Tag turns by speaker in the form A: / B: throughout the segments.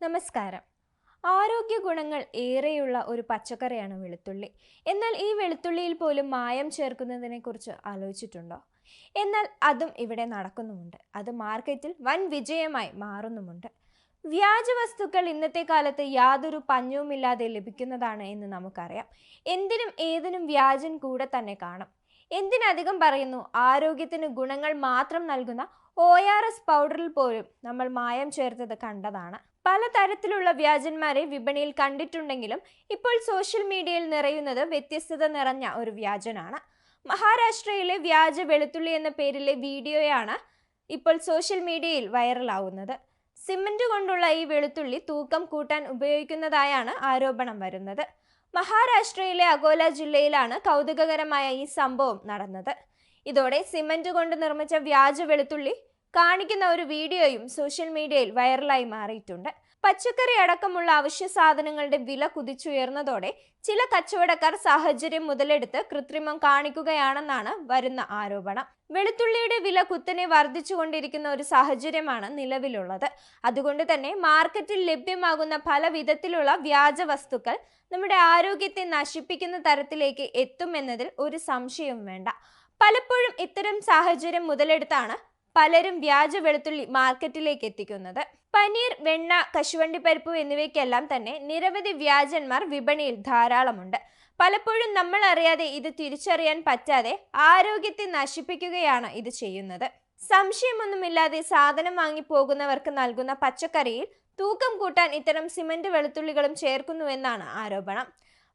A: നമസ്കാരം. ആരോഗ്യ ഗുണങ്ങൾ ഏറെയുള്ള ഒരു പച്ചക്കറിയാണ് വെളുത്തുള്ളി. എന്നാൽ ഈ വെളുത്തുള്ളിയിൽ പോലും മായം ചേർക്കുന്നതിനെ കുറിച്ച് ആലോചിച്ചിട്ടുണ്ടോ? എന്നാൽ അതും ഇവിടെ നടക്കുന്നുമുണ്ട്. അത് മാർക്കറ്റിൽ വൻ വിജയമായി മാറുന്നുമുണ്ട്. വ്യാജ വസ്തുക്കൾ ഇന്നത്തെ കാലത്ത് യാതൊരു പഞ്ഞവുമില്ലാതെ ലഭിക്കുന്നതാണ് എന്ന് നമുക്കറിയാം. എന്തിനും ഏതിനും വ്യാജൻ കൂടെ തന്നെ കാണും. എന്തിനധികം പറയുന്നു ആരോഗ്യത്തിന് ഗുണങ്ങൾ മാത്രം നൽകുന്ന ഒ ആർ എസ് പൗഡറിൽ പോലും നമ്മൾ മായം ചേർത്തത് കണ്ടതാണ്. പലതരത്തിലുള്ള വ്യാജന്മാരെ വിപണിയിൽ കണ്ടിട്ടുണ്ടെങ്കിലും ഇപ്പോൾ സോഷ്യൽ മീഡിയയിൽ നിറയുന്നത് വ്യത്യസ്തത നിറഞ്ഞ ഒരു വ്യാജനാണ്. മഹാരാഷ്ട്രയിലെ വ്യാജ വെളുത്തുള്ളി എന്ന പേരിലെ വീഡിയോയാണ് ഇപ്പോൾ സോഷ്യൽ മീഡിയയിൽ വൈറലാവുന്നത്. സിമന്റ് കൊണ്ടുള്ള ഈ വെളുത്തുള്ളി തൂക്കം കൂട്ടാൻ ഉപയോഗിക്കുന്നതായാണ് ആരോപണം വരുന്നത്. മഹാരാഷ്ട്രയിലെ അകോല ജില്ലയിലാണ് കൗതുകകരമായ ഈ സംഭവം നടന്നത്. ഇതോടെ സിമന്റ് കൊണ്ട് നിർമ്മിച്ച വ്യാജ വെളുത്തുള്ളി കാണിക്കുന്ന ഒരു വീഡിയോയും സോഷ്യൽ മീഡിയയിൽ വൈറലായി മാറിയിട്ടുണ്ട്. പച്ചക്കറി അടക്കമുള്ള അവശ്യ സാധനങ്ങളുടെ വില കുതിച്ചുയർന്നതോടെ ചില കച്ചവടക്കാർ സാഹചര്യം മുതലെടുത്ത് കൃത്രിമം കാണിക്കുകയാണെന്നാണ് വരുന്ന ആരോപണം. വെളുത്തുള്ളിയുടെ വില കുത്തനെ വർദ്ധിച്ചുകൊണ്ടിരിക്കുന്ന ഒരു സാഹചര്യമാണ് നിലവിലുള്ളത്. അതുകൊണ്ട് തന്നെ മാർക്കറ്റിൽ ലഭ്യമാകുന്ന പല വിധത്തിലുള്ള വ്യാജ വസ്തുക്കൾ നമ്മുടെ ആരോഗ്യത്തെ നശിപ്പിക്കുന്ന തരത്തിലേക്ക് എത്തുമെന്നതിൽ ഒരു സംശയവും വേണ്ട. പലപ്പോഴും ഇത്തരം സാഹചര്യം മുതലെടുത്താണ് പലരും വ്യാജ വെളുത്തുള്ളി മാർക്കറ്റിലേക്ക് എത്തിക്കുന്നത്. പനീർ വെണ്ണ കശുവണ്ടി പരിപ്പ് എന്നിവയ്ക്കെല്ലാം തന്നെ നിരവധി വ്യാജന്മാർ വിപണിയിൽ ധാരാളമുണ്ട്. പലപ്പോഴും നമ്മൾ അറിയാതെ ഇത് തിരിച്ചറിയാൻ പറ്റാതെ ആരോഗ്യത്തെ നശിപ്പിക്കുകയാണ് ഇത് ചെയ്യുന്നത്. സംശയമൊന്നുമില്ലാതെ സാധനം വാങ്ങി പോകുന്നവർക്ക് നൽകുന്ന പച്ചക്കറിയിൽ തൂക്കം കൂട്ടാൻ ഇത്തരം സിമന്റ് വെളുത്തുള്ളികളും ചേർക്കുന്നുവെന്നാണ് ആരോപണം.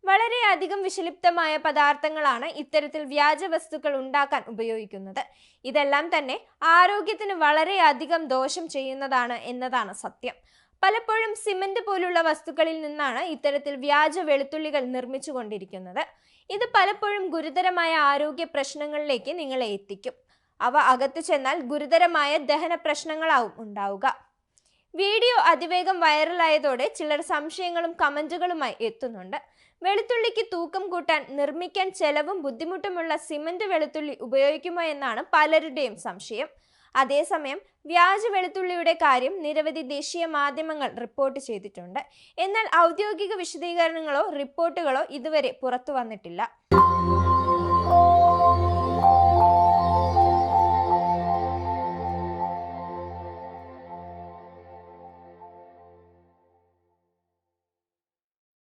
A: വളരെയധികം വിഷലിപ്തമായ പദാർത്ഥങ്ങളാണ് ഇത്തരത്തിൽ വ്യാജ വസ്തുക്കൾ ഉണ്ടാക്കാൻ ഉപയോഗിക്കുന്നത്. ഇതെല്ലാം തന്നെ ആരോഗ്യത്തിന് വളരെയധികം ദോഷം ചെയ്യുന്നതാണ് എന്നതാണ് സത്യം. പലപ്പോഴും സിമന്റ് പോലുള്ള വസ്തുക്കളിൽ നിന്നാണ് ഇത്തരത്തിൽ വ്യാജ വെളുത്തുള്ളികൾ നിർമ്മിച്ചു കൊണ്ടിരിക്കുന്നത് ഇത് പലപ്പോഴും ഗുരുതരമായ ആരോഗ്യ പ്രശ്നങ്ങളിലേക്ക് നിങ്ങളെ എത്തിക്കും. അവ അകത്തു ചെന്നാൽ ഗുരുതരമായ ദഹന പ്രശ്നങ്ങളാവും ഉണ്ടാവുക. വീഡിയോ അതിവേഗം വൈറലായതോടെ ചിലർ സംശയങ്ങളും കമന്റുകളുമായി എത്തുന്നുണ്ട്. വെളുത്തുള്ളിക്ക് തൂക്കം കൂട്ടാൻ നിർമ്മിക്കാൻ ചെലവും ബുദ്ധിമുട്ടുമുള്ള സിമന്റ് വെളുത്തുള്ളി ഉപയോഗിക്കുമോ എന്നാണ് പലരുടെയും സംശയം. അതേസമയം വ്യാജ വെളുത്തുള്ളിയുടെ കാര്യം നിരവധി ദേശീയ മാധ്യമങ്ങൾ റിപ്പോർട്ട് ചെയ്തിട്ടുണ്ട്. എന്നാൽ ഔദ്യോഗിക വിശദീകരണങ്ങളോ റിപ്പോർട്ടുകളോ ഇതുവരെ പുറത്തു വന്നിട്ടില്ല